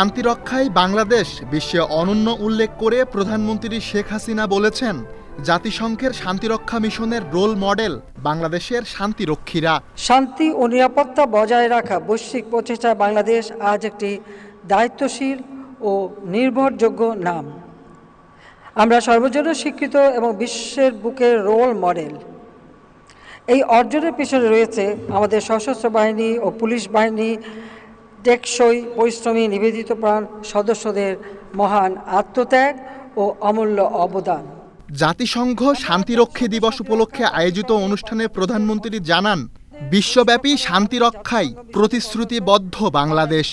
শান্তি রক্ষায় বাংলাদেশ বিশ্বে অনন্য উল্লেখ করে প্রধানমন্ত্রী শেখ হাসিনা বলেছেন, জাতিসংঘের শান্তিরক্ষা মিশনের রোল মডেল বাংলাদেশের শান্তিরক্ষীরা। শান্তি ও নিরাপত্তা বজায় রাখা বৈশ্বিক প্রচেষ্টায় বাংলাদেশ আজ একটি দায়িত্বশীল ও নির্ভরযোগ্য নাম। আমরা সর্বজন্য স্বীকৃত এবং বিশ্বের বুকের রোল মডেল। এই অর্জনের পিছনে রয়েছে আমাদের সশস্ত্র বাহিনী ও পুলিশ বাহিনী টেকসই পরিশ্রমী নিবেদিত প্রাণ সদস্যদের মহান আত্মত্যাগ ও অমূল্য অবদান। জাতিসংঘ শান্তিরক্ষী দিবস উপলক্ষে আয়োজিত অনুষ্ঠানে প্রধানমন্ত্রী জানান বিশ্বব্যাপী শান্তি রক্ষায় প্রতিশ্রুতিবদ্ধ বাংলাদেশ।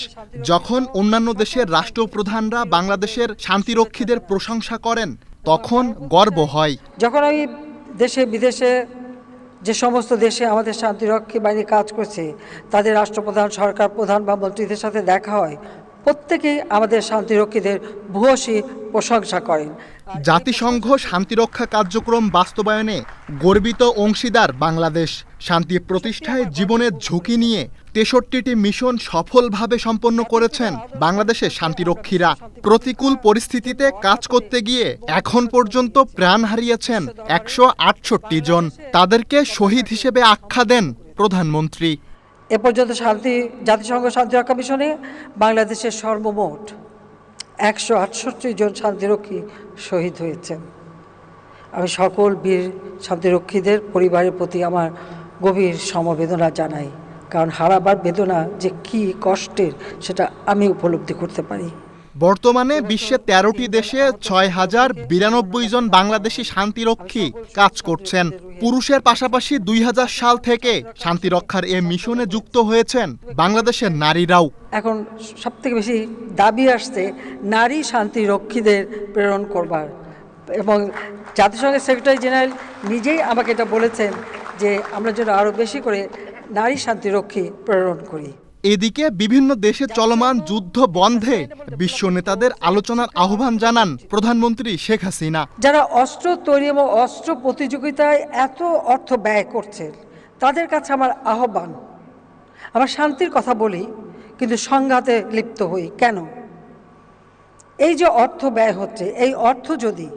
যখন অন্যান্য দেশের রাষ্ট্রপ্রধানরা বাংলাদেশের শান্তিরক্ষীদের প্রশংসা করেন তখন গর্ব হয়। যখন আমি দেশে বিদেশে যে সমস্ত দেশে আমাদের শান্তিরক্ষী বাহিনী কাজ করছে, তাদের রাষ্ট্রপ্রধান, সরকার প্রধান বা মন্ত্রীদের সাথে দেখা হয় প্রত্যেকেই আমাদের শান্তিরক্ষীদের ভূয়সী প্রশংসা করেন। জাতিসংঘ শান্তিরক্ষা কার্যক্রম বাস্তবায়নে গর্বিত অংশীদার বাংলাদেশ। শান্তি প্রতিষ্ঠায় জীবনের ঝুঁকি নিয়ে তেষট্টিটি মিশন সফলভাবে সম্পন্ন করেছেন বাংলাদেশের শান্তিরক্ষীরা। প্রতিকূল পরিস্থিতিতে কাজ করতে গিয়ে এখন পর্যন্ত প্রাণ হারিয়েছেন একশো আটষট্টি জন। তাদেরকে শহীদ হিসেবে আখ্যা দেন প্রধানমন্ত্রী। এ পর্যন্ত শান্তি, জাতিসংঘ শান্তিরক্ষা মিশনে বাংলাদেশের সর্বমোট একশো আটষট্টি জন শান্তিরক্ষী শহীদ হয়েছেন। আমি সকল বীর শান্তিরক্ষীদের, পরিবারের প্রতি আমার গভীর সমবেদনা জানাই। কারণ হারাবার বেদনা যে কি কষ্টের, সেটা আমি উপলব্ধি করতে পারি। বর্তমানে বিশ্বের তেরোটি দেশে ছয় হাজার বিরানব্বই জন বাংলাদেশি শান্তিরক্ষী কাজ করছেন। পুরুষের পাশাপাশি দুই হাজার সাল থেকে শান্তিরক্ষার এ মিশনে যুক্ত হয়েছেন বাংলাদেশের নারীরাও। এখন সবথেকে বেশি দাবি আসছে নারী শান্তিরক্ষীদের প্রেরণ করবার। এবং জাতিসংঘের সেক্রেটারি জেনারেল নিজেই আমাকে এটা বলেছেন যে আমরা যেন আরও বেশি করে নারী শান্তিরক্ষী প্রেরণ করি। এদিকে বিভিন্ন দেশে চলমান যুদ্ধ বন্ধে বিশ্ব নেতাদের আলোচনার আহ্বান জানান প্রধানমন্ত্রী শেখ হাসিনা। যারা অস্ত্র তৈরি এবং অস্ত্র প্রতিযোগিতায় এত অর্থ ব্যয় করছে, তাদের কাছে আমার আহ্বান। আমার শান্তির কথা বলি, কিন্তু সংঘাতে লিপ্ত হই কেন? এই যে অর্থ ব্যয় হচ্ছে, এই অর্থ যদি,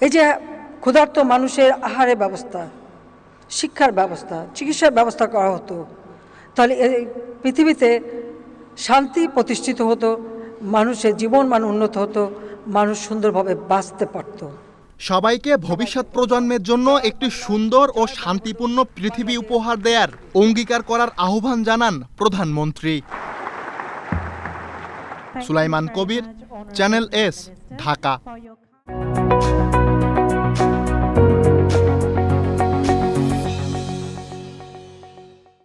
এই যে ক্ষুধার্ত মানুষের আহারের ব্যবস্থা, শিক্ষার ব্যবস্থা, চিকিৎসার ব্যবস্থা করা হতো তাহলে এই পৃথিবীতে শান্তি প্রতিষ্ঠিত হতো মানুষের জীবন মান উন্নত হতো মানুষ সুন্দরভাবে বাঁচতে পারতো। সবাইকে ভবিষ্যৎ প্রজন্মের জন্য একটি সুন্দর ও শান্তিপূর্ণ পৃথিবী উপহার দেয়ার অঙ্গীকার করার আহ্বান জানান প্রধানমন্ত্রী। Sulaiman Kabir channel S Dhaka